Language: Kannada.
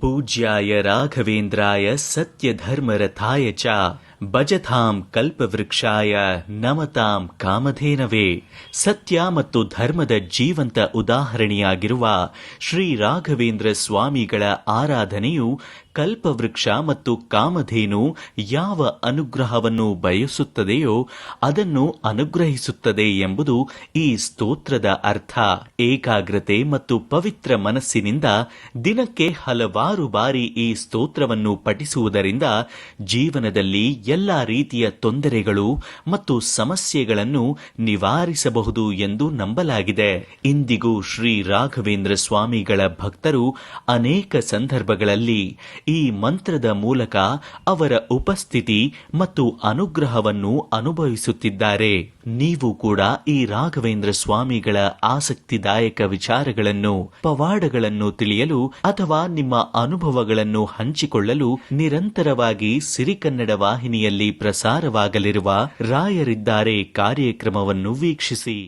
पूज्याय राघवेन्द्राय सत्यधर्मरथाय च। ಭಜತಾಂ ಕಲ್ಪವೃಕ್ಷಾಯ ನಮತಾಂ ಕಾಮಧೇನವೇ. ಸತ್ಯ ಮತ್ತು ಧರ್ಮದ ಜೀವಂತ ಉದಾಹರಣೆಯಾಗಿರುವ ಶ್ರೀ ರಾಘವೇಂದ್ರ ಸ್ವಾಮಿಗಳ ಆರಾಧನೆಯು ಕಲ್ಪವೃಕ್ಷ ಮತ್ತು ಕಾಮಧೇನು ಯಾವ ಅನುಗ್ರಹವನ್ನು ಬಯಸುತ್ತದೆಯೋ ಅದನ್ನು ಅನುಗ್ರಹಿಸುತ್ತದೆ ಎಂಬುದು ಈ ಸ್ತೋತ್ರದ ಅರ್ಥ. ಏಕಾಗ್ರತೆ ಮತ್ತು ಪವಿತ್ರ ಮನಸ್ಸಿನಿಂದ ದಿನಕ್ಕೆ ಹಲವಾರು ಬಾರಿ ಈ ಸ್ತೋತ್ರವನ್ನು ಪಠಿಸುವುದರಿಂದ ಜೀವನದಲ್ಲಿ ಎಲ್ಲ ರೀತಿಯ ತೊಂದರೆಗಳು ಮತ್ತು ಸಮಸ್ಯೆಗಳನ್ನು ನಿವಾರಿಸಬಹುದು ಎಂದು ನಂಬಲಾಗಿದೆ. ಇಂದಿಗೂ ಶ್ರೀ ರಾಘವೇಂದ್ರ ಸ್ವಾಮಿಗಳ ಭಕ್ತರು ಅನೇಕ ಸಂದರ್ಭಗಳಲ್ಲಿ ಈ ಮಂತ್ರದ ಮೂಲಕ ಅವರ ಉಪಸ್ಥಿತಿ ಮತ್ತು ಅನುಗ್ರಹವನ್ನು ಅನುಭವಿಸುತ್ತಿದ್ದಾರೆ. ನೀವು ಕೂಡ ಈ ರಾಘವೇಂದ್ರ ಸ್ವಾಮಿಗಳ ಆಸಕ್ತಿದಾಯಕ ವಿಚಾರಗಳನ್ನು, ಪವಾಡಗಳನ್ನು ತಿಳಿಯಲು ಅಥವಾ ನಿಮ್ಮ ಅನುಭವಗಳನ್ನು ಹಂಚಿಕೊಳ್ಳಲು ನಿರಂತರವಾಗಿ ಸಿರಿಕನ್ನಡ ವಾಹಿನಿಯಲ್ಲಿ ಪ್ರಸಾರವಾಗಲಿರುವ ರಾಯರಿದ್ದಾರೆ ಕಾರ್ಯಕ್ರಮವನ್ನು ವೀಕ್ಷಿಸಿ.